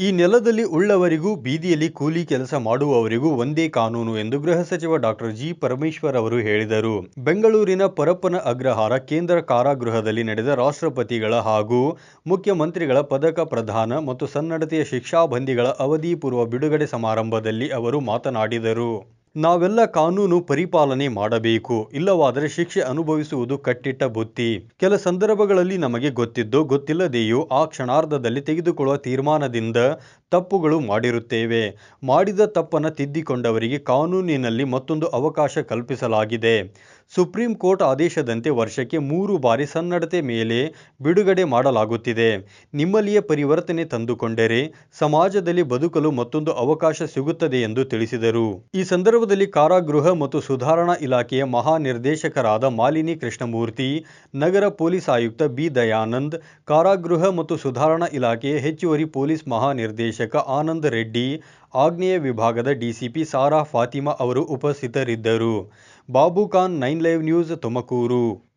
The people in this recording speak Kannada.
ಈ ನೆಲದಲ್ಲಿ ಉಳ್ಳವರಿಗೂ ಬೀದಿಯಲ್ಲಿ ಕೂಲಿ ಕೆಲಸ ಮಾಡುವವರಿಗೂ ಒಂದೇ ಕಾನೂನು ಎಂದು ಗೃಹ ಸಚಿವ ಡಾಕ್ಟರ್ ಜಿ ಪರಮೇಶ್ವರ್ ಅವರು ಹೇಳಿದರು. ಬೆಂಗಳೂರಿನ ಪರಪ್ಪನ ಅಗ್ರಹಾರ ಕೇಂದ್ರ ಕಾರಾಗೃಹದಲ್ಲಿ ನಡೆದ ರಾಷ್ಟ್ರಪತಿಗಳ ಹಾಗೂ ಮುಖ್ಯಮಂತ್ರಿಗಳ ಪದಕ ಪ್ರದಾನ ಮತ್ತು ಸನ್ನಡತೆಯ ಶಿಕ್ಷಾಬಂದಿಗಳ ಅವಧಿಪೂರ್ವ ಬಿಡುಗಡೆ ಸಮಾರಂಭದಲ್ಲಿ ಅವರು ಮಾತನಾಡಿದರು. ನಾವೆಲ್ಲ ಕಾನೂನು ಪರಿಪಾಲನೆ ಮಾಡಬೇಕು, ಇಲ್ಲವಾದರೆ ಶಿಕ್ಷೆ ಅನುಭವಿಸುವುದು ಕಟ್ಟಿಟ್ಟ ಬುತ್ತಿ. ಕೆಲ ಸಂದರ್ಭಗಳಲ್ಲಿ ನಮಗೆ ಗೊತ್ತಿದ್ದು, ಗೊತ್ತಿಲ್ಲದೆಯೋ ಆ ಕ್ಷಣಾರ್ಧದಲ್ಲಿ ತೆಗೆದುಕೊಳ್ಳುವ ತೀರ್ಮಾನದಿಂದ ತಪ್ಪುಗಳು ಮಾಡಿರುತ್ತೇವೆ. ಮಾಡಿದ ತಪ್ಪನ್ನು ತಿದ್ದಿಕೊಂಡವರಿಗೆ ಕಾನೂನಿನಲ್ಲಿ ಮತ್ತೊಂದು ಅವಕಾಶ ಕಲ್ಪಿಸಲಾಗಿದೆ. ಸುಪ್ರೀಂ ಕೋರ್ಟ್ ಆದೇಶದಂತೆ ವರ್ಷಕ್ಕೆ ಮೂರು ಬಾರಿ ಸನ್ನಡತೆ ಮೇಲೆ ಬಿಡುಗಡೆ ಮಾಡಲಾಗುತ್ತಿದೆ. ನಿಮ್ಮಲ್ಲಿಯೇ ಪರಿವರ್ತನೆ ತಂದುಕೊಂಡರೆ ಸಮಾಜದಲ್ಲಿ ಬದುಕಲು ಮತ್ತೊಂದು ಅವಕಾಶ ಸಿಗುತ್ತದೆ ಎಂದು ತಿಳಿಸಿದರು. ಈ ಸಂದರ್ಭದಲ್ಲಿ ಕಾರಾಗೃಹ ಮತ್ತು ಸುಧಾರಣಾ ಇಲಾಖೆಯ ಮಹಾನಿರ್ದೇಶಕರಾದ ಮಾಲಿನಿ ಕೃಷ್ಣಮೂರ್ತಿ, ನಗರ ಪೊಲೀಸ್ ಆಯುಕ್ತ ಬಿ ದಯಾನಂದ್, ಕಾರಾಗೃಹ ಮತ್ತು ಸುಧಾರಣಾ ಇಲಾಖೆಯ ಹೆಚ್ಚುವರಿ ಪೊಲೀಸ್ ಮಹಾನಿರ್ದೇಶಕ ಆನಂದ್ ರೆಡ್ಡಿ, ಆಗ್ನೇಯ ವಿಭಾಗದ ಡಿಸಿಪಿ ಸಾರಾ ಫಾತಿಮಾ ಅವರು ಉಪಸ್ಥಿತರಿದ್ದರು. Babu Khan nine live news Tumakuru.